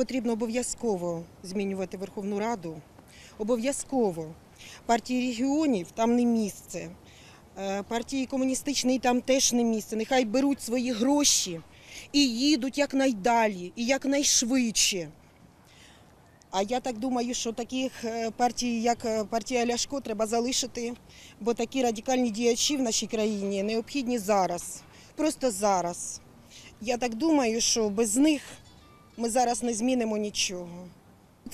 потрібно обов'язково змінювати Верховну Раду. Обов'язково. Партії регіонів там не місце. Е, Партії комуністичної там теж не місце. Нехай беруть свої гроші і їдуть якнайдалі і якнайшвидше. А я так думаю, що таких е, партій, як е, партія Ляшко, треба залишити, бо такі радикальні діячі в нашій країні необхідні зараз, просто зараз. Я так думаю, що без них ми зараз не змінимо нічого.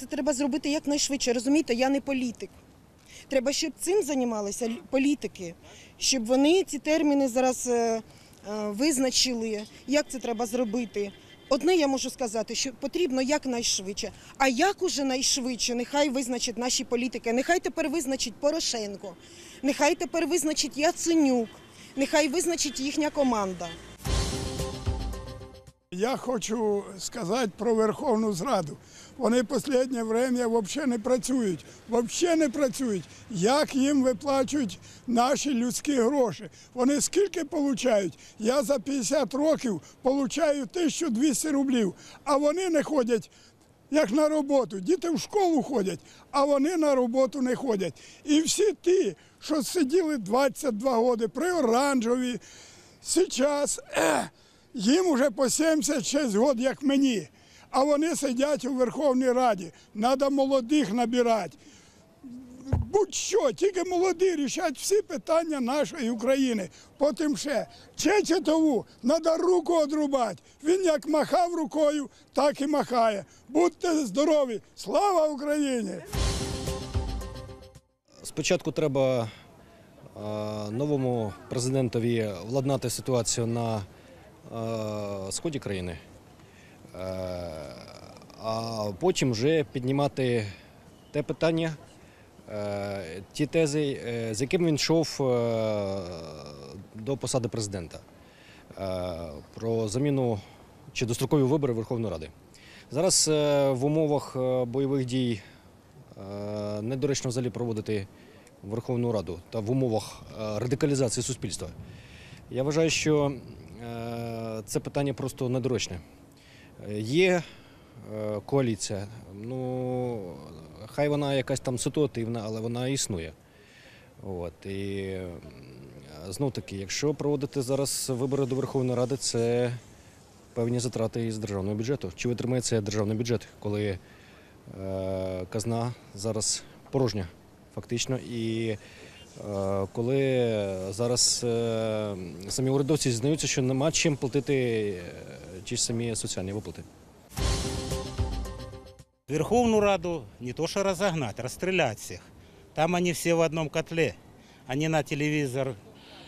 Це треба зробити якнайшвидше. Розумієте, я не політик. Треба, щоб цим займалися політики, щоб вони ці терміни зараз е, е, визначили, як це треба зробити. Одне я можу сказати, що потрібно якнайшвидше. А як уже найшвидше, нехай визначать наші політики, нехай тепер визначить Порошенко, нехай тепер визначить Яценюк, нехай визначить їхня команда. Я хочу сказати про Верховну Зраду. Вони останнє время взагалі не працюють. Взагалі не працюють. Як їм виплачують наші людські гроші? Вони скільки получають? Я за 50 років получаю 1200 рублів, а вони не ходять. Як на роботу. Діти в школу ходять, а вони на роботу не ходять. І всі ті, що сиділи 22 роки при оранжеві, зараз їм уже по 76 років, як мені. А вони сидять у Верховній Раді. Треба молодих набирати. Будь-що, тільки молоді рішать всі питання нашої України. Потім ще Чечетову треба руку одрубати. Він як махав рукою, так і махає. Будьте здорові! Слава Україні! Спочатку треба новому президентові владнати ситуацію на сході країни, Е, а потім вже піднімати те питання, е, ті тези, е, з яким він йшов е, до посади президента е, про заміну чи дострокові вибори Верховної Ради. Зараз е, в умовах е, бойових дій е, недоречно взагалі проводити Верховну Раду та в умовах е, радикалізації суспільства. Я вважаю, що е, це питання просто недоречне. Е, Є е, коаліція, ну хай вона якась там ситуативна, але вона існує. От, і знов таки, якщо проводити зараз вибори до Верховної Ради, це певні затрати із державного бюджету. Чи витримає це державний бюджет, коли е, казна зараз порожня, фактично, і е, коли зараз е, самі урядовці зізнаються, що нема чим платити е, ті ж самі соціальні виплати. Верховную Раду не то что разогнать, расстрелять всех. Там они все в одном котле. Они на телевизор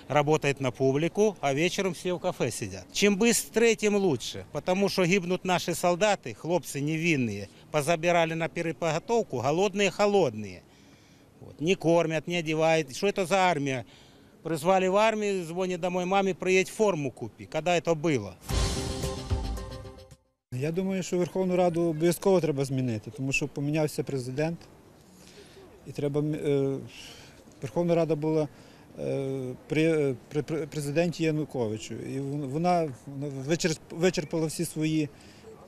работают на публику, а вечером все в кафе сидят. Чем быстрее, тем лучше. Потому что гибнут наши солдаты, хлопцы невинные. Позабирали на переподготовку, голодные-холодные. Вот. Не кормят, не одевают. Что это за армия? Призвали в армию, звонит домой маме, приедь форму купи. Когда это было? Я думаю, що Верховну Раду обов'язково треба змінити, тому що помінявся президент. І треба е, Верховна Рада була е, при, е, при при президенті Януковичу. І вон- вона, вона вичерп- вичерпала всі свої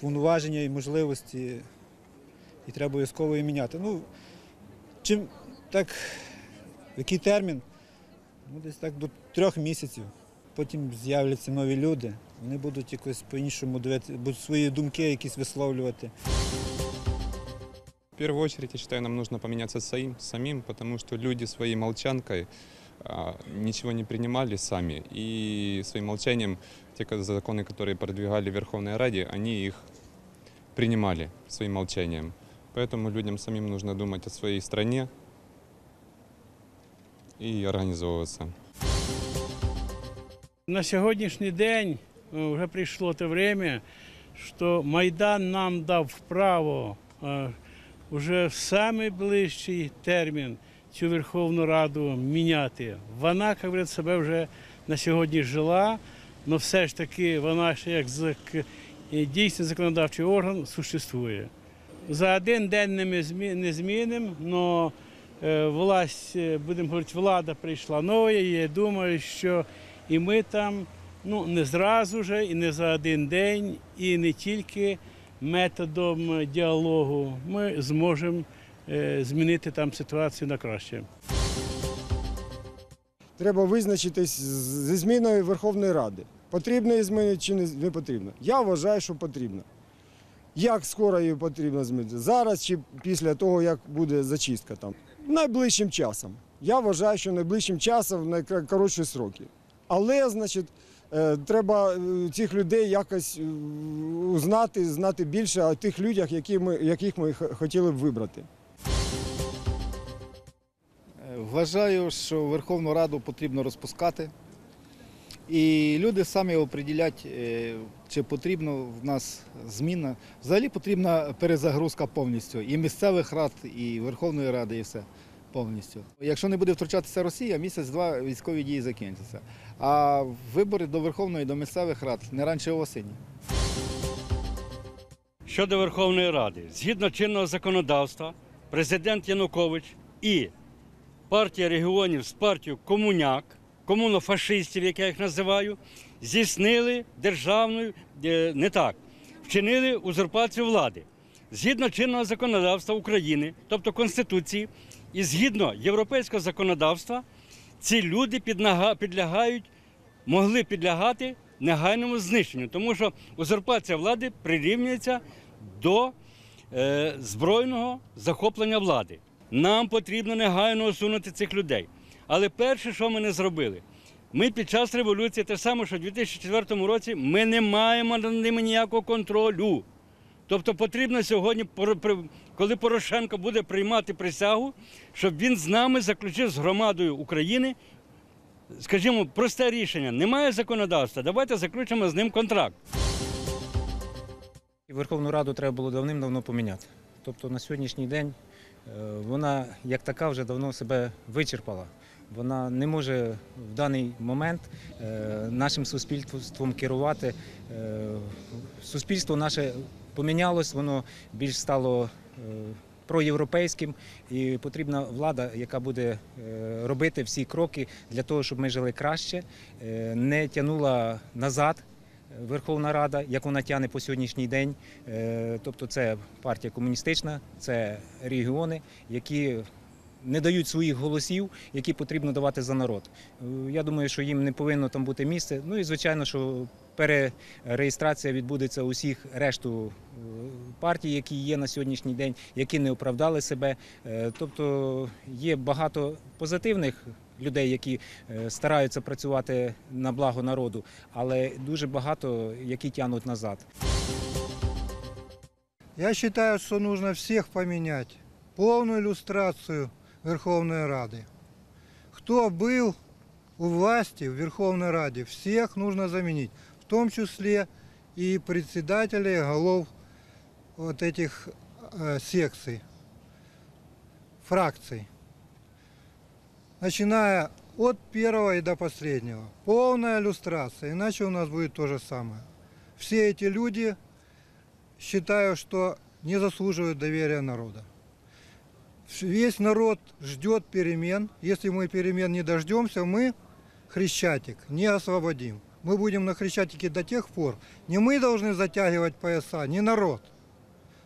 повноваження і можливості. І треба обов'язково її міняти. Ну, чим так, який термін? Ну, десь так до трьох місяців. Потім з'являться нові люди. Вони будуть якось по-іншому дивитися, будуть свої думки якісь висловлювати. В первую очередь, я считаю, нам нужно поменяться своим, самим, потому что люди своей молчанкой а, ничего не принимали сами. И своим молчанием те ко- законы, которые продвигали в Верховной Раде, они их принимали своим молчанием. Поэтому людям самим нужно думать о своей стране и организовываться. На сьогоднішній день е, вже прийшло те время, що Майдан нам дав право е, вже в самий ближчий термін цю Верховну Раду міняти. Вона, як говорять, себе вже на сьогодні жила, але все ж таки вона ще як е, дійсний законодавчий орган существує. За один день не ми не змінимо, але власть, е, будемо говорити, влада прийшла нова, я думаю, що і ми там ну, не зразу же, і не за один день, і не тільки методом е, діалогу ми зможемо е, змінити там ситуацію на краще. Треба визначитись зі зміною Верховної Ради. Потрібно її змінити чи не потрібно? Я вважаю, що потрібно. Як скоро її потрібно змінити? Зараз чи після того, як буде зачистка там? Найближчим часом. Я вважаю, що найближчим часом в найкоротші сроки. Але, значить, е, треба е, цих людей якось е, узнати, знати більше о тих людях, які ми, яких ми хотіли б вибрати. Вважаю, що Верховну Раду потрібно розпускати. І люди самі определять, е, чи потрібно в нас зміна. Взагалі потрібна перезагрузка повністю і місцевих рад, і Верховної Ради, і все повністю. Якщо не буде втручатися Росія, місяць-два військові дії закінчаться. А вибори до Верховної, до місцевих рад не раніше осені. Щодо Верховної Ради, згідно чинного законодавства, президент Янукович і партія регіонів з партією Комуняк, комунофашистів, як я їх називаю, здійснили державну, е, не так, вчинили узурпацію влади. Згідно чинного законодавства України, тобто Конституції, і згідно європейського законодавства, ці люди підлягають, могли підлягати негайному знищенню, тому що узурпація влади прирівнюється до е, збройного захоплення влади. Нам потрібно негайно усунути цих людей. Але перше, що ми не зробили, ми під час революції, те саме, що в 2004 році, ми не маємо над ними ніякого контролю. Тобто потрібно сьогодні, коли Порошенко буде приймати присягу, щоб він з нами заключив з громадою України, скажімо, просте рішення. Немає законодавства, давайте заключимо з ним контракт. Верховну Раду треба було давним-давно поміняти. Тобто на сьогоднішній день е, вона як така вже давно себе вичерпала. Вона не може в даний момент е, нашим суспільством керувати. Е, Суспільство наше помінялось, воно більш стало е, проєвропейським, і потрібна влада, яка буде робити всі кроки для того, щоб ми жили краще, не тягнула назад. Верховна Рада, як вона тягне по сьогоднішній день. Тобто це партія комуністична, це регіони, які не дають своїх голосів, які потрібно давати за народ. Е, Я думаю, що їм не повинно там бути місце. Ну і звичайно, що перереєстрація відбудеться усіх решту е, партій, які є на сьогоднішній день, які не оправдали себе. Е, Тобто є багато позитивних людей, які стараються працювати на благо народу, але дуже багато, які тягнуть назад. Я считаю, что нужно всех поменять. Полную иллюстрацию Верховной Рады. Кто был у власти в Верховной Раде, всех нужно заменить. В том числе и председателей голов вот этих секций, фракций. Начиная от первого и до последнего. Полная иллюстрация, иначе у нас будет то же самое. Все эти люди считаю, что не заслуживают доверия народа. Весь народ ждет перемен. Если мы перемен не дождемся, мы Хрещатик не освободим. Мы будем на Хрещатике до тех пор. Не мы должны затягивать пояса, не народ.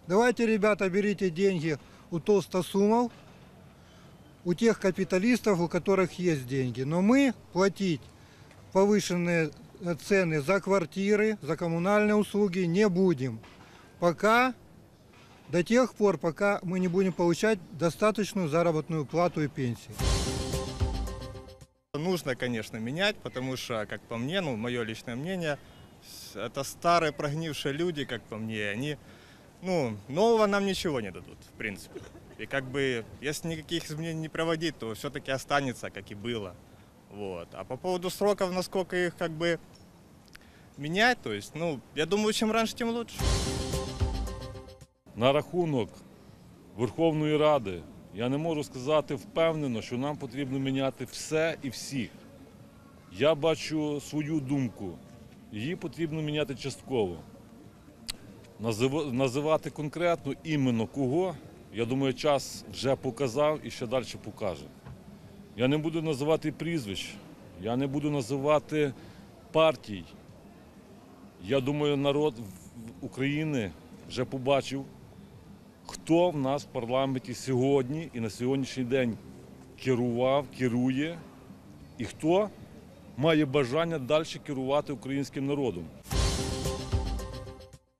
Давайте, ребята, берите деньги у толстосумов, у тех капиталистов, у которых есть деньги. Но мы платить повышенные э, цены за квартиры, за коммунальные услуги не будем. Пока, до тех пор, пока мы не будем получать достаточную заработную плату и пенсию. Нужно, конечно, менять, потому что, как по мне, ну, мое личное мнение, это старые прогнившие люди, как по мне, они, ну, нового нам ничего не дадут, в принципе. И как бы, если никаких изменений не проводить, то все-таки останется, как и было. Вот. А по поводу сроков, насколько их как бы менять, то есть, ну, я думаю, чем раньше, тем лучше. На рахунок Верховної Ради я не можу сказати впевнено, що нам потрібно міняти все і всіх. Я бачу свою думку. Її потрібно міняти частково. Називати конкретно іменно кого, я думаю, час вже показав і ще далі покаже. Я не буду називати прізвищ, я не буду називати партій. Я думаю, народ України вже побачив, хто в нас в парламенті сьогодні і на сьогоднішній день керував, керує, і хто має бажання далі керувати українським народом.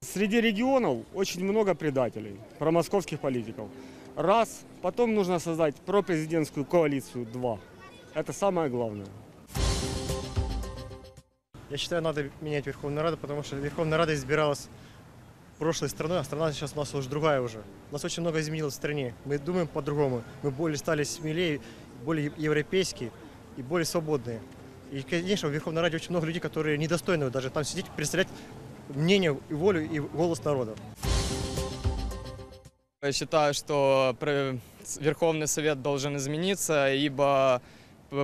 Среди регионов очень много предателей, промосковских политиков. Раз, потом нужно создать пропрезидентскую коалицию. Два. Это самое главное. Я считаю, надо менять Верховную Раду, потому что Верховная Рада избиралась прошлой страной, а страна сейчас у нас уже другая уже. У нас очень много изменилось в стране. Мы думаем по-другому. Мы более стали смелее, более европейские и более свободные. И, конечно, в Верховной Раде очень много людей, которые недостойны даже там сидеть, представлять мнение, и волю и голос народа. Я считаю, что Верховный Совет должен измениться, ибо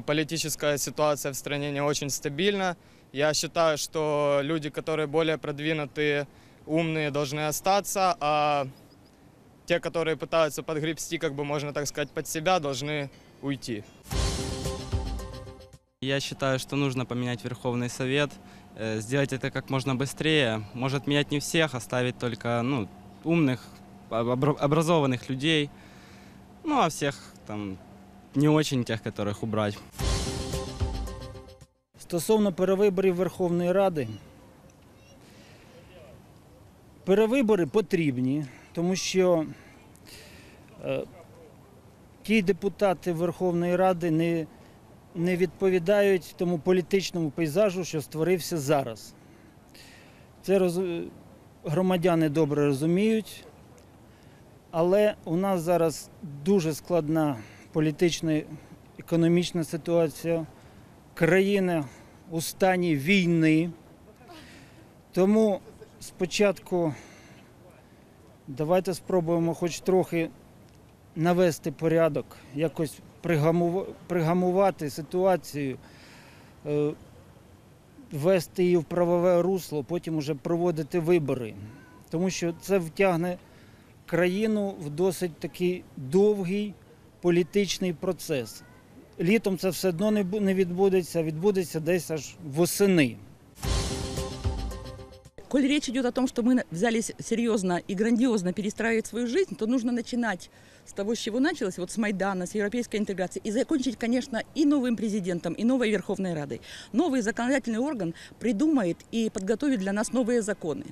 политическая ситуация в стране не очень стабильна. Я считаю, что люди, которые более продвинутые, умные, должны остаться, а те, которые пытаются подгребсти, как бы можно так сказать, под себя, должны уйти. Я считаю, что нужно поменять Верховный Совет, э, сделать это как можно быстрее. Может менять не всех, оставить только ну, умных, обра- образованных людей. Ну а всех там не очень тех, которых убрать. Стосовно перевиборів Верховної Ради, перевибори потрібні, тому що е, ті депутати Верховної Ради не, не відповідають тому політичному пейзажу, що створився зараз. Це роз... громадяни добре розуміють, але у нас зараз дуже складна політична економічна ситуація. Країна у стані війни. Тому спочатку давайте спробуємо хоч трохи навести порядок, якось пригамувати ситуацію, е, ввести її в правове русло, потім уже проводити вибори. Тому що це втягне країну в досить такий довгий політичний процес. Літом це все одно не відбудеться, відбудеться десь аж восени. Коль речь идет о том, что мы на- взялись серьезно и грандиозно перестраивать свою жизнь, то нужно начинать с того, с чего началось, вот с Майдана, с европейской интеграции, и закончить, конечно, и новым президентом, и новой Верховной Радой. Новый законодательный орган придумает и подготовит для нас новые законы.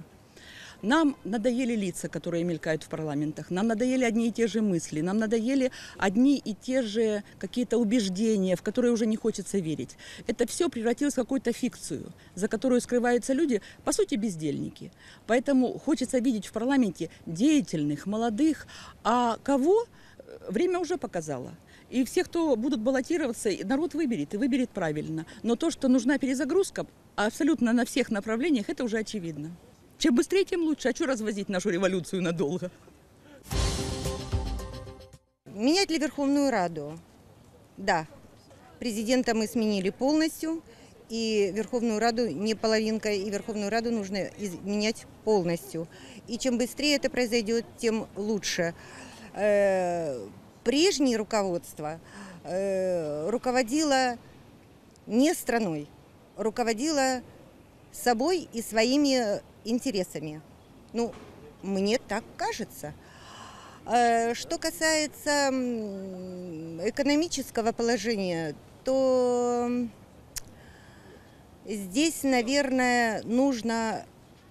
Нам надоели лица, которые мелькают в парламентах, нам надоели одни и те же мысли, нам надоели одни и те же какие-то убеждения, в которые уже не хочется верить. Это все превратилось в какую-то фикцию, за которую скрываются люди, по сути, бездельники. Поэтому хочется видеть в парламенте деятельных, молодых, а кого время уже показало. И все, кто будут баллотироваться, народ выберет, и выберет правильно. Но то, что нужна перезагрузка абсолютно на всех направлениях, это уже очевидно. Чем быстрее, тем лучше. А что развозить нашу революцию надолго? Менять ли Верховную Раду? Да. Президента мы сменили полностью, и Верховную Раду не половинка, и Верховную Раду нужно менять полностью. И чем быстрее это произойдет, тем лучше. Э, Прежнее руководство э, руководило не страной, руководило собой и своими интересами. Ну, мне так кажется. Э, Что касается экономического положения, то здесь, наверное, нужно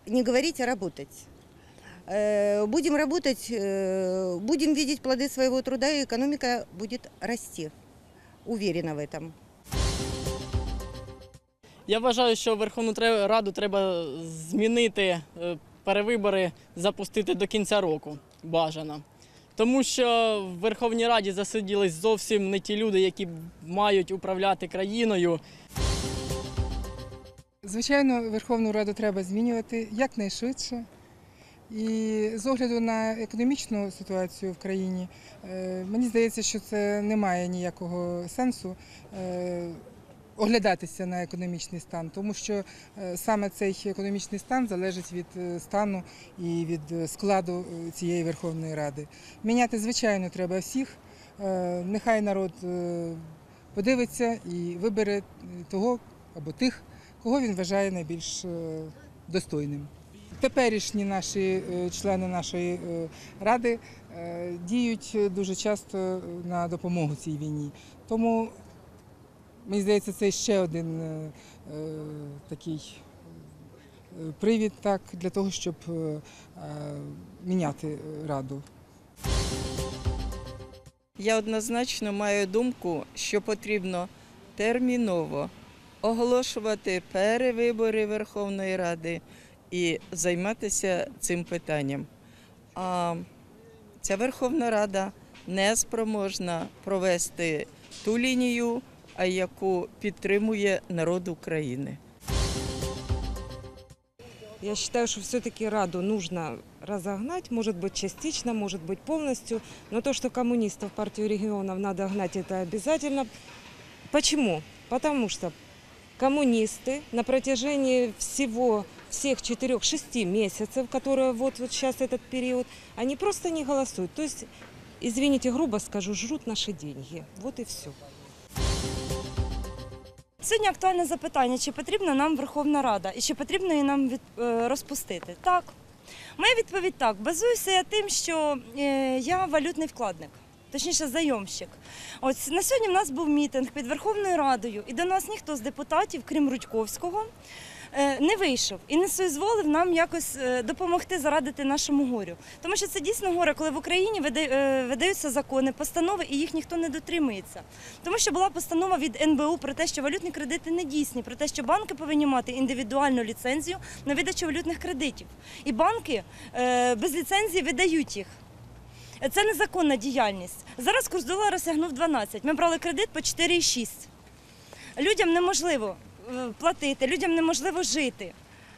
не говорить, а работать. Э, Будем работать, э, будем видеть плоды своего труда, и экономика будет расти. Уверена в этом. Я вважаю, що Верховну Раду треба змінити, е, перевибори запустити до кінця року. Бажано. Тому що в Верховній Раді засиділись зовсім не ті люди, які мають управляти країною. Звичайно, Верховну Раду треба змінювати якнайшвидше. І з огляду на економічну ситуацію в країні, е, мені здається, що це не має ніякого сенсу е, оглядатися на економічний стан, тому що е, саме цей економічний стан залежить від е, стану і від е, складу цієї Верховної Ради. Міняти, звичайно, треба всіх. Нехай народ подивиться і вибере того або тих, кого він вважає найбільш достойним. теперішні наші члени нашої ради діють дуже часто на допомогу цій війні. Тому мені здається, це ще один е, е, такий е, привід так, для того, щоб міняти раду. Я однозначно маю думку, що потрібно терміново оголошувати перевибори Верховної Ради і займатися цим питанням. А ця Верховна Рада не спроможна провести ту лінію, а яку підтримує народ України. Я считаю, что все-таки Раду нужно разогнать, может быть частично, может быть полностью, но то, что коммунистов партию регионов надо гнать, это обязательно. Почему? Потому что коммунисты на протяжении всего всех четырех-шести месяцев, которые вот, вот сейчас этот период, они просто не голосуют. То есть, извините, грубо скажу, жрут наши деньги. Вот и все. Сьогодні актуальне запитання, чи потрібна нам Верховна Рада і чи потрібно її нам від, е, розпустити? Так. Моя відповідь так. Базуюся я тим, що е, я валютний вкладник, точніше зайомщик. Ось на сьогодні в нас був мітинг під Верховною Радою, і до нас ніхто з депутатів, крім Рудьковського, не вийшов і не соізволив нам якось е, допомогти зарадити нашому горю. Тому що це дійсно горе, коли в Україні е, видаються закони, постанови, і їх ніхто не дотримується. Тому що була постанова від НБУ про те, що валютні кредити не дійсні, про те, що банки повинні мати індивідуальну ліцензію на видачу валютних кредитів. І банки е, без ліцензії видають їх. Це незаконна діяльність. Зараз курс долара сягнув 12. Ми брали кредит по 4,6. Людям неможливо е, платити, людям неможливо жити.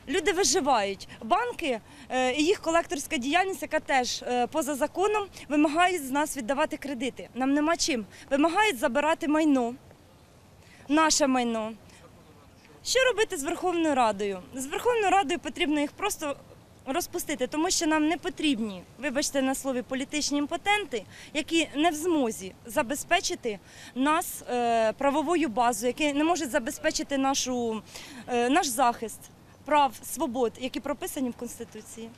Люди виживають. Банки е, і їх колекторська діяльність, яка теж е, поза законом, вимагають з нас віддавати кредити. Нам нема чим. Вимагають забирати майно, наше майно. Що робити з Верховною Радою? З Верховною Радою потрібно їх просто розпустити, тому що нам не потрібні, вибачте на слові, політичні імпотенти, які не в змозі забезпечити нас е, правовою базою, які не можуть забезпечити нашу, е, наш захист прав, свобод, які прописані в Конституції.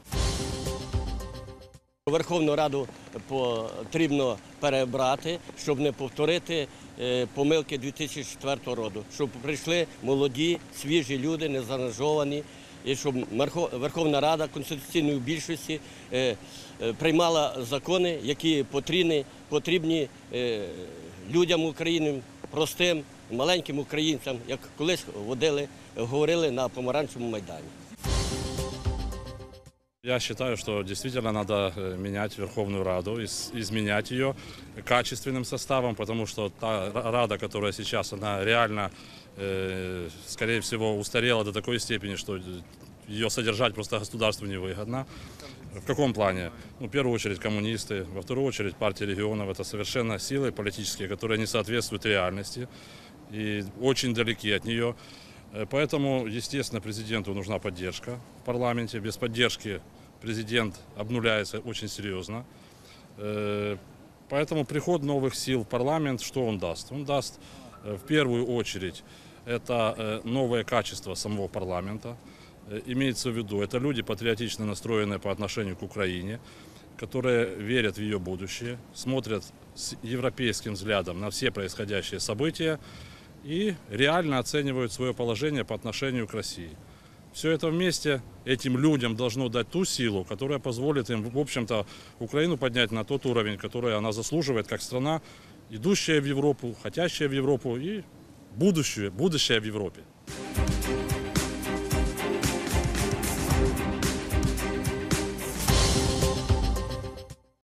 Верховну Раду потрібно перебрати, щоб не повторити е, помилки 2004 року, щоб прийшли молоді, свіжі люди, незаангажовані, і щоб Верховна Рада конституційної більшості е, е, приймала закони, які потрібні, потрібні е, людям України, простим, маленьким українцям, як колись водили, говорили на помаранчевому майдані. Я считаю, что действительно надо э, менять Верховную Раду, из- изменять ее качественным составом, потому что та ра- Рада, которая сейчас, она реально, э, скорее всего, устарела до такой степени, что ее содержать просто государству невыгодно. В каком плане? Ну, в первую очередь коммунисты, во вторую очередь партия регионов. Это совершенно силы политические, которые не соответствуют реальности и очень далеки от нее. Э, Поэтому, естественно, президенту нужна поддержка в парламенте. Без поддержки президент обнуляется очень серьезно. Э, Поэтому приход новых сил в парламент, что он даст? Он даст э, в первую очередь это новое качество самого парламента. Имеется в виду, это люди патриотично настроенные по отношению к Украине, которые верят в ее будущее, смотрят с европейским взглядом на все происходящие события и реально оценивают свое положение по отношению к России. Все это вместе этим людям должно дать ту силу, которая позволит им, в общем-то, Украину поднять на тот уровень, который она заслуживает, как страна, идущая в Европу, хотящая в Европу и будущее, будущее в Европе.